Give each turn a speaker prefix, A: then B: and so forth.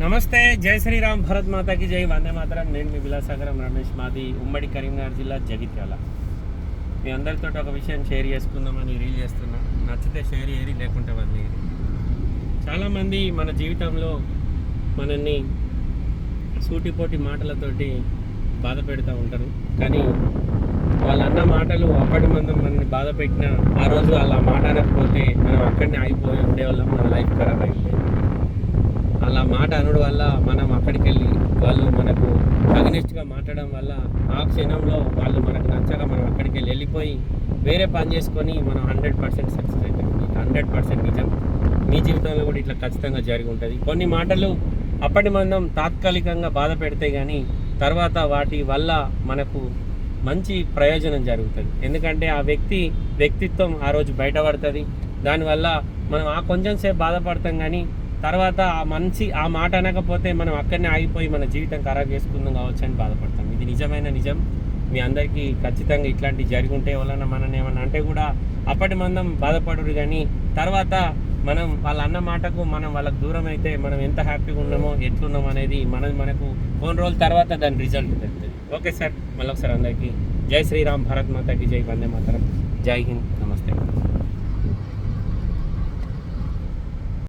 A: నమస్తే జై శ్రీరామ్ భరత్ మాతాకి జై వందే మాతరం. నేను మీ విలాసాగరం రమేష్ మాది ఉమ్మడి కరీంనగర్ జిల్లా జగిత్యాల. మీ అందరితో ఒక విషయం షేర్ చేసుకుందామని రీల్ చేస్తున్నా. నచ్చితే షేర్ చేయరి లేకుంటే వదిలేయరు చాలామంది మన జీవితంలో మనల్ని సూటిపోటి మాటలతోటి బాధ పెడుతూ ఉంటారు. కానీ వాళ్ళు అన్న మాటలు అప్పటి ముందు మనల్ని బాధ పెట్టిన ఆ రోజు అలా మాట అనకపోతే మనం అక్కడనే ఆగిపోయి ఉండేవాళ్ళం. మన లైఫ్ ఖరాబ్ అయిపోయింది. అలా మాట అనడం వల్ల మనం అక్కడికి వెళ్ళి వాళ్ళు మనకు అగ్నిస్ట్గా మాట్లాడడం వల్ల ఆ క్షణంలో వాళ్ళు మనకు నచ్చక మనం అక్కడికి వెళ్ళి వెళ్ళిపోయి వేరే పని చేసుకొని మనం హండ్రెడ్ పర్సెంట్ సక్సెస్ అవుతాం హండ్రెడ్ పర్సెంట్ నిజం. మీ జీవితంలో కూడా ఇట్లా ఖచ్చితంగా జరిగి ఉంటుంది. కొన్ని మాటలు అప్పటి మందం తాత్కాలికంగా బాధ పెడితే కానీ తర్వాత వాటి వల్ల మనకు మంచి ప్రయోజనం జరుగుతుంది. ఎందుకంటే ఆ వ్యక్తి వ్యక్తిత్వం ఆ రోజు బయటపడుతుంది. దానివల్ల మనం ఆ కొంచెం సేపు బాధపడతాం కానీ తర్వాత ఆ మంచి ఆ మాట అనకపోతే మనం అక్కడనే ఆగిపోయి మన జీవితం ఖరాబ్ చేసుకుందాం కావచ్చు అని బాధపడతాం. ఇది నిజమైన నిజం. మీ అందరికీ ఖచ్చితంగా ఇట్లాంటివి జరిగి ఉంటే వలన మనం ఏమన్నా అంటే కూడా అప్పటి మందం బాధపడరు కానీ తర్వాత మనం వాళ్ళ అన్న మాటకు మనం వాళ్ళకు దూరం అయితే మనం ఎంత హ్యాపీగా ఉన్నామో ఎట్లున్నాం అనేది మనం మనకు కొన్ని రోజుల తర్వాత దాని రిజల్ట్ తెలుస్తుంది. ఓకే సార్ మళ్ళీ ఒకసారి అందరికీ జై శ్రీరామ్ భారత్ మాతకి జై వందే మాతరం. జై హింద్ నమస్తే.